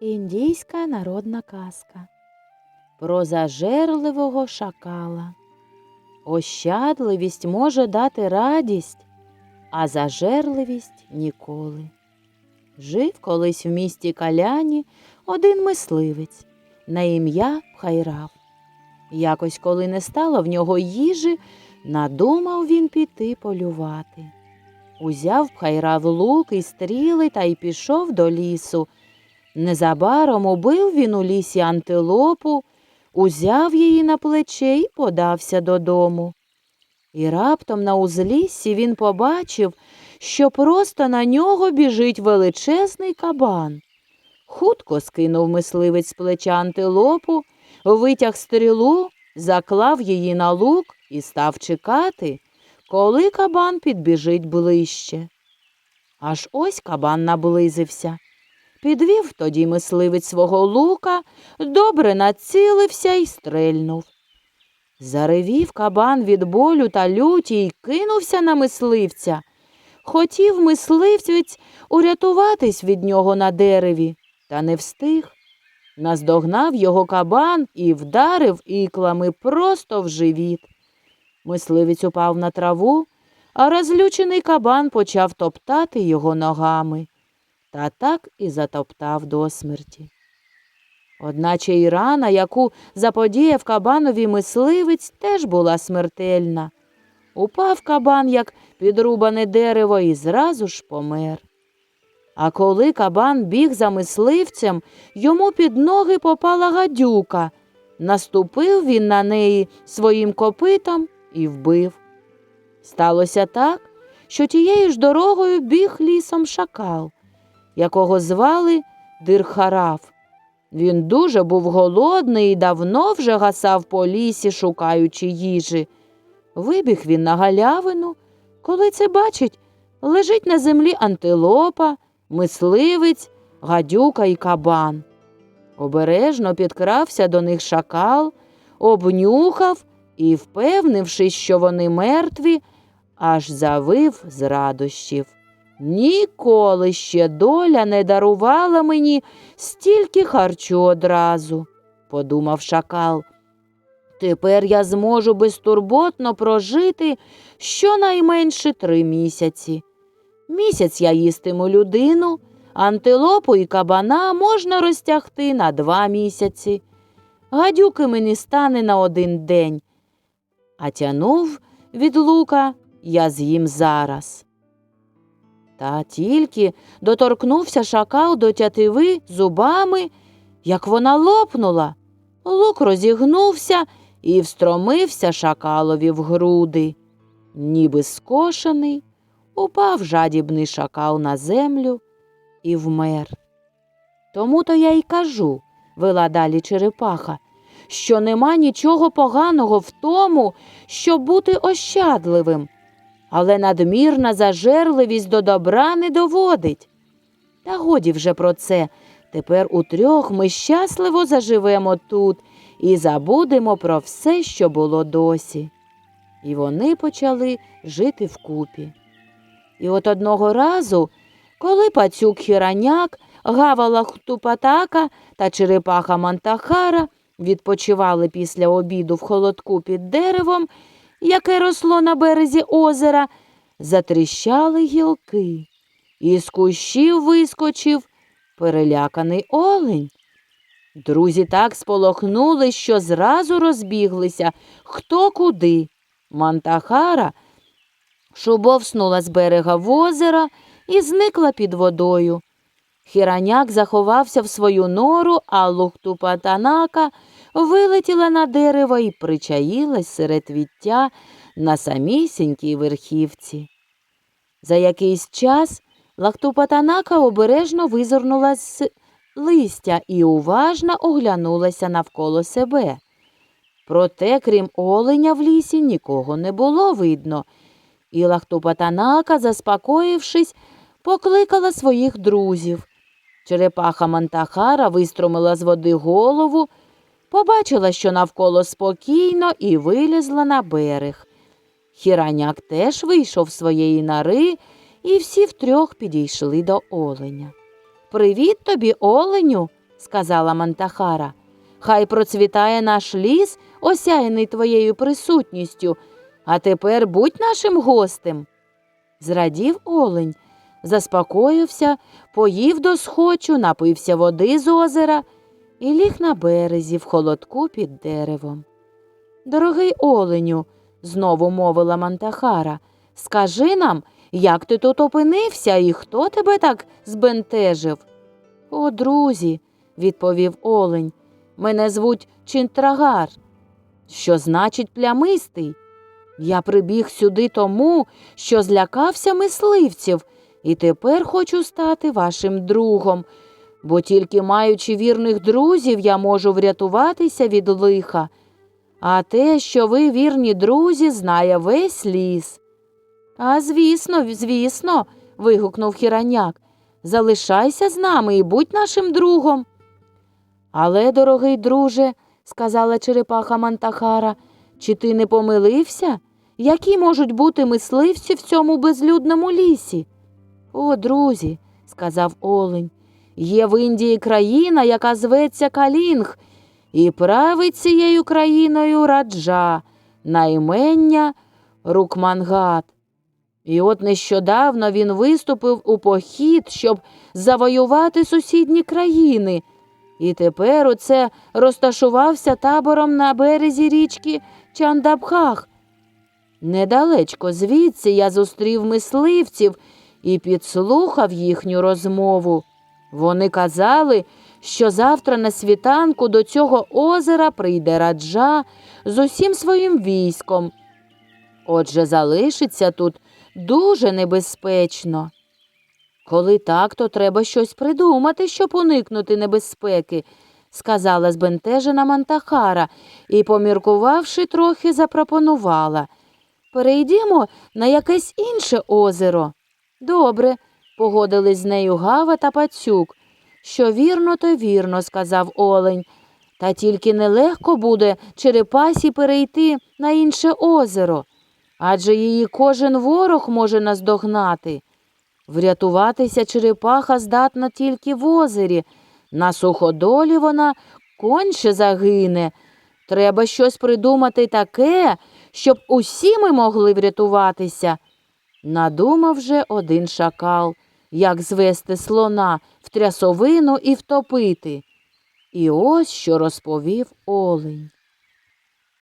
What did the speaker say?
Індійська народна казка про зажерливого шакала. Ощадливість може дати радість, а зажерливість ніколи. Жив колись в місті Каляні один мисливець на ім'я Пхайрав. Якось, коли не стало в нього їжі, надумав він піти полювати. Узяв Пхайрав лук і стріли та й пішов до лісу. Незабаром убив він у лісі антилопу, узяв її на плече і подався додому. І раптом на узліссі він побачив, що просто на нього біжить величезний кабан. Хутко скинув мисливець з плеча антилопу, витяг стрілу, заклав її на лук і став чекати, коли кабан підбіжить ближче. Аж ось кабан наблизився. Підвів тоді мисливець свого лука, добре націлився і стрельнув. Заревів кабан від болю та люті й кинувся на мисливця. Хотів мисливець урятуватись від нього на дереві, та не встиг. Наздогнав його кабан і вдарив іклами просто в живіт. Мисливець упав на траву, а розлючений кабан почав топтати його ногами та так і затоптав до смерті. Одначе й рана, яку заподіяв кабанові мисливець, теж була смертельна. Упав кабан, як підрубане дерево, і зразу ж помер. А коли кабан біг за мисливцем, йому під ноги попала гадюка. Наступив він на неї своїм копитом і вбив. Сталося так, що тією ж дорогою біг лісом шакал якого звали Дирхараф. Він дуже був голодний і давно вже гасав по лісі, шукаючи їжі. Вибіг він на галявину, коли це бачить, лежить на землі антилопа, мисливець, гадюка і кабан. Обережно підкрався до них шакал, обнюхав і, впевнившись, що вони мертві, аж завив з радощів. Ніколи ще доля не дарувала мені стільки харчу одразу, подумав шакал. Тепер я зможу безтурботно прожити щонайменше три місяці. Місяць я їстиму людину, антилопу і кабана можна розтягти на два місяці. Гадюки мені стане на один день, а тянув від лука я з'їм зараз. Та тільки доторкнувся шакал до тятиви зубами, як вона лопнула. Лук розігнувся і встромився шакалові в груди. Ніби скошений, упав жадібний шакал на землю і вмер. Тому то я й кажу, вела далі черепаха, що нема нічого поганого в тому, щоб бути ощадливим але надмірна зажерливість до добра не доводить. Та годі вже про це. Тепер утрьох ми щасливо заживемо тут і забудемо про все, що було досі. І вони почали жити вкупі. І от одного разу, коли пацюк хіраняк, гавала хтупатака та черепаха Мантахара відпочивали після обіду в холодку під деревом, яке росло на березі озера, затріщали гілки, і з кущів вискочив переляканий олень. Друзі так сполохнули, що зразу розбіглися хто куди. Мантахара шубовснула з берега в озера і зникла під водою. Хіраняк заховався в свою нору, а Лухтупатанака вилетіла на дерево і причаїлась серед віття на самісінькій верхівці. За якийсь час Лахтупатанака обережно визирнула з листя і уважно оглянулася навколо себе. Проте, крім оленя в лісі, нікого не було видно, і Лахтупатанака, заспокоївшись, покликала своїх друзів. Черепаха Мантахара вистромила з води голову, побачила, що навколо спокійно, і вилізла на берег. Хіраняк теж вийшов з своєї нори, і всі втрьох підійшли до оленя. Привіт тобі, оленю, сказала Мантахара. Хай процвітає наш ліс, осяяний твоєю присутністю, а тепер будь нашим гостем. Зрадів олень, заспокоївся, поїв до схочу, напився води з озера і ліг на березі в холодку під деревом. Дорогий оленю, знову мовила Мантахара, скажи нам, як ти тут опинився і хто тебе так збентежив? О, друзі, відповів олень, мене звуть Чинтрагар, що значить плямистий. Я прибіг сюди тому, що злякався мисливців, і тепер хочу стати вашим другом, бо тільки маючи вірних друзів, я можу врятуватися від лиха. А те, що ви вірні друзі, знає весь ліс. А звісно, звісно, вигукнув хіраняк. Залишайся з нами і будь нашим другом. Але, дорогий друже, сказала черепаха Мантахара, чи ти не помилився? Які можуть бути мисливці в цьому безлюдному лісі? О, друзі, сказав Олень, є в Індії країна, яка зветься Калінг, і править цією країною раджа, наймення Рукмангат. І от нещодавно він виступив у похід, щоб завоювати сусідні країни. І тепер оце розташувався табором на березі річки Чандабхах. Недалечко звідси я зустрів мисливців і підслухав їхню розмову. Вони казали, що завтра на світанку до цього озера прийде раджа з усім своїм військом. Отже, залишиться тут дуже небезпечно. Коли так, то треба щось придумати, щоб уникнути небезпеки, сказала збентежена Мантахара і, поміркувавши трохи, запропонувала. Перейдімо на якесь інше озеро. Добре, погодились з нею Гава та Пацюк. Що вірно, то вірно, сказав Олень. Та тільки нелегко буде черепасі перейти на інше озеро, адже її кожен ворог може наздогнати. Врятуватися черепаха здатна тільки в озері. На суходолі вона конче загине. Треба щось придумати таке, щоб усі ми могли врятуватися. Надумав вже один шакал, як звести слона в трясовину і втопити. І ось що розповів олень.